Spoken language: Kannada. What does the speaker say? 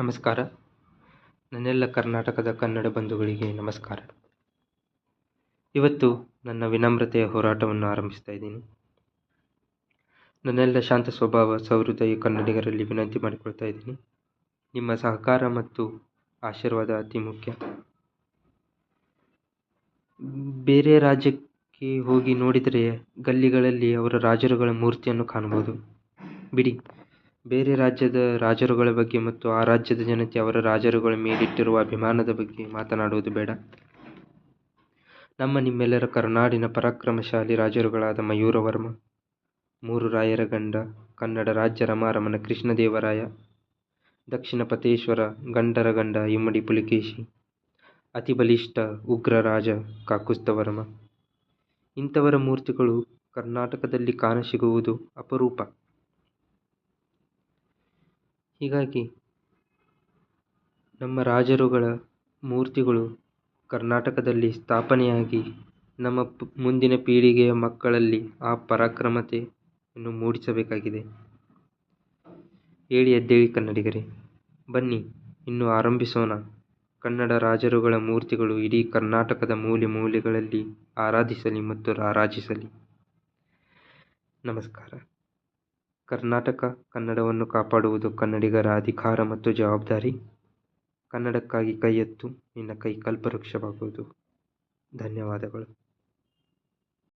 ನಮಸ್ಕಾರ. ನನ್ನೆಲ್ಲ ಕರ್ನಾಟಕದ ಕನ್ನಡ ಬಂಧುಗಳಿಗೆ ನಮಸ್ಕಾರ. ಇವತ್ತು ನನ್ನ ವಿನಮ್ರತೆಯ ಹೋರಾಟವನ್ನು ಆರಂಭಿಸ್ತಾ ಇದ್ದೀನಿ. ನನ್ನೆಲ್ಲ ಶಾಂತ ಸ್ವಭಾವ, ಸಹೃದಯ ಕನ್ನಡಿಗರಲ್ಲಿ ವಿನಂತಿ ಮಾಡಿಕೊಳ್ತಾ ಇದ್ದೀನಿ. ನಿಮ್ಮ ಸಹಕಾರ ಮತ್ತು ಆಶೀರ್ವಾದ ಅತಿ ಮುಖ್ಯ. ಬೇರೆ ರಾಜ್ಯಕ್ಕೆ ಹೋಗಿ ನೋಡಿದರೆ ಗಲ್ಲಿಗಳಲ್ಲಿ ಅವರ ರಾಜರುಗಳ ಮೂರ್ತಿಯನ್ನು ಕಾಣಬಹುದು. ಬಿಡಿ. ಬೇರೆ ರಾಜ್ಯದ ರಾಜರುಗಳ ಬಗ್ಗೆ ಮತ್ತು ಆ ರಾಜ್ಯದ ಜನತೆ ಅವರ ರಾಜರುಗಳ ಮೇಲಿಟ್ಟಿರುವ ಅಭಿಮಾನದ ಬಗ್ಗೆ ಮಾತನಾಡುವುದು ಬೇಡ. ನಮ್ಮ ನಿಮ್ಮೆಲ್ಲರ ಕರುನಾಡಿನ ಪರಾಕ್ರಮಶಾಲಿ ರಾಜರುಗಳಾದ ಮಯೂರವರ್ಮ ಮೂರು ರಾಯರ ಗಂಡ, ಕನ್ನಡ ರಾಜ್ಯ ರಮಾರಮನ ಕೃಷ್ಣದೇವರಾಯ, ದಕ್ಷಿಣ ಪತೇಶ್ವರ ಗಂಡರ ಗಂಡ ಇಮ್ಮಡಿ ಪುಲಿಕೇಶಿ ಅತಿ ಬಲಿಷ್ಠ ಉಗ್ರ ರಾಜ ಕಾಕುಸ್ತವರ್ಮ. ಇಂಥವರ ಮೂರ್ತಿಗಳು ಕರ್ನಾಟಕದಲ್ಲಿ ಕಾಣಸಿಗುವುದು ಅಪರೂಪ. ಹೀಗಾಗಿ ನಮ್ಮ ರಾಜರುಗಳ ಮೂರ್ತಿಗಳು ಕರ್ನಾಟಕದಲ್ಲಿ ಸ್ಥಾಪನೆಯಾಗಿ ನಮ್ಮ ಮುಂದಿನ ಪೀಳಿಗೆಯ ಮಕ್ಕಳಲ್ಲಿ ಆ ಪರಾಕ್ರಮತೆಯನ್ನು ಮೂಡಿಸಬೇಕಾಗಿದೆ. ಹೇಳಿ ಎದ್ದೇಳಿ ಕನ್ನಡಿಗರೇ. ಬನ್ನಿ, ಇನ್ನು ಆರಂಭಿಸೋಣ. ಕನ್ನಡ ರಾಜರುಗಳ ಮೂರ್ತಿಗಳು ಇಡೀ ಕರ್ನಾಟಕದ ಮೂಲೆ ಮೂಲೆಗಳಲ್ಲಿ ಆರಾಧಿಸಲಿ ಮತ್ತು ರಾರಾಜಿಸಲಿ. ನಮಸ್ಕಾರ. ಕರ್ನಾಟಕ ಕನ್ನಡವನ್ನು ಕಾಪಾಡುವುದು ಕನ್ನಡಿಗರ ಅಧಿಕಾರ ಮತ್ತು ಜವಾಬ್ದಾರಿ. ಕನ್ನಡಕ್ಕಾಗಿ ಕೈ ಎತ್ತು ನಿನ್ನ ಕೈ ಕಲ್ಪವೃಕ್ಷವಾಗುವುದು ಧನ್ಯವಾದಗಳು.